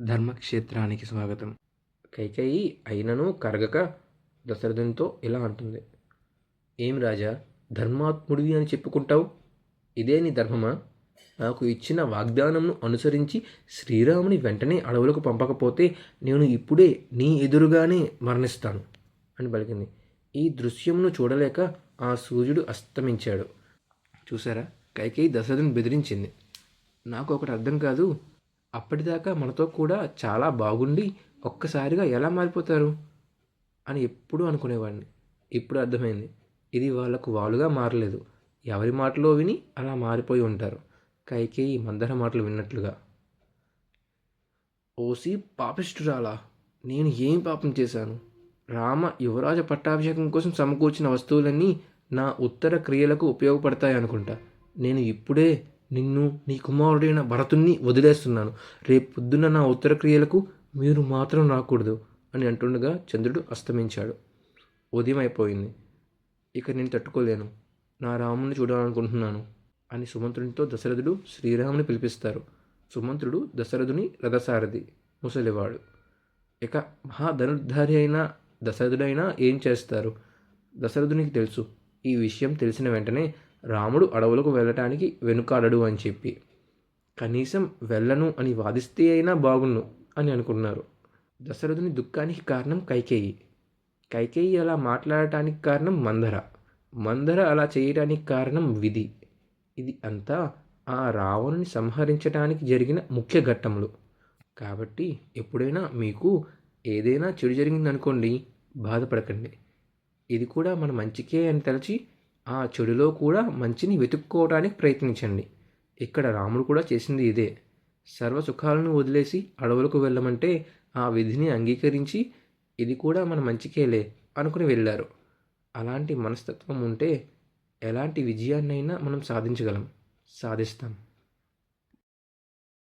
ధర్మక్షేత్రానికి స్వాగతం. కైకేయి అయినను కరగక దశరథునితో ఇలా అంటుంది. ఏం రాజా ధర్మాత్ముడివి అని చెప్పుకుంటావు? ఇదే నీ ధర్మమా? నాకు ఇచ్చిన వాగ్దానంను అనుసరించి శ్రీరాముని వెంటనే అడవులకు పంపకపోతే నేను ఇప్పుడే నీ ఎదురుగానే మరణిస్తాను అని పలికింది. ఈ దృశ్యమును చూడలేక ఆ సూర్యుడు అస్తమించాడు. చూసారా కైకేయి దశరథుని బెదిరించింది. నాకు ఒకటి అర్థం కాదు అప్పటిదాకా మనతో కూడా చాలా బాగుండి ఒక్కసారిగా ఎలా మారిపోతారు? అని ఎప్పుడూ అనుకునేవాడిని. ఇప్పుడు అర్థమైంది. ఇది వాళ్ళకు వాలుగా మారలేదు. ఎవరి మాటలో విని అలా మారిపోయి ఉంటారు. కైకేయి మందర మాటలు విన్నట్లుగా. ఓసి పాపిష్ఠురాలా నేను ఏం పాపం చేశాను? రామ యువరాజ పట్టాభిషేకం కోసం సమకూర్చిన వస్తువులన్నీ నా ఉత్తర క్రియలకు ఉపయోగపడతాయి అనుకుంటా నేను ఇప్పుడే నిన్ను నీ కుమారుడైన భరతుణ్ణి వదిలేస్తున్నాను. రేపు పొద్దున్న నా ఉత్తర క్రియలకు మీరు మాత్రం రాకూడదు అని అంటుండగా చంద్రుడు అస్తమించాడు. ఉదయం అయిపోయింది. ఇక నేను తట్టుకోలేను. నా రాముని చూడాలనుకుంటున్నాను అని సుమంత్రునితో దశరథుడు శ్రీరాముని పిలిపిస్తారు. సుమంత్రుడు దశరథుని రథసారథి ముసలివాడు. ఇక మహాధనుర్ధారి అయిన దశరథుడైనా ఏం చేస్తారు? దశరథునికి తెలుసు. ఈ విషయం తెలిసిన వెంటనే రాముడు అడవులకు వెళ్ళటానికి వెనుకాడడు అని చెప్పి. కనీసం వెళ్ళను అని వాదిస్తే అయినా బాగుండు అని అనుకున్నారు. దశరథుని దుఃఖానికి కారణం కైకేయి. కైకేయి అలా మాట్లాడటానికి కారణం మందర. మందర అలా చేయడానికి కారణం విధి. ఇది అంతా ఆ రావణుని సంహరించడానికి జరిగిన ముఖ్య ఘట్టములు. కాబట్టి ఎప్పుడైనా మీకు ఏదైనా చెడు జరిగిందనుకోండి బాధపడకండి. ఇది కూడా మన మంచికే అని తలచి ఆ చెడులో కూడా మంచిని వెతుక్కోవడానికి ప్రయత్నించండి. ఇక్కడ రాముడు కూడా చేసింది ఇదే. సర్వ సుఖాలను వదిలేసి అడవులకు వెళ్ళమంటే ఆ విధిని అంగీకరించి ఇది కూడా మన మంచికేలే అనుకుని వెళ్ళారు. అలాంటి మనస్తత్వం ఉంటే ఎలాంటి విజయాన్నైనా మనం సాధించగలం. సాధిస్తాం.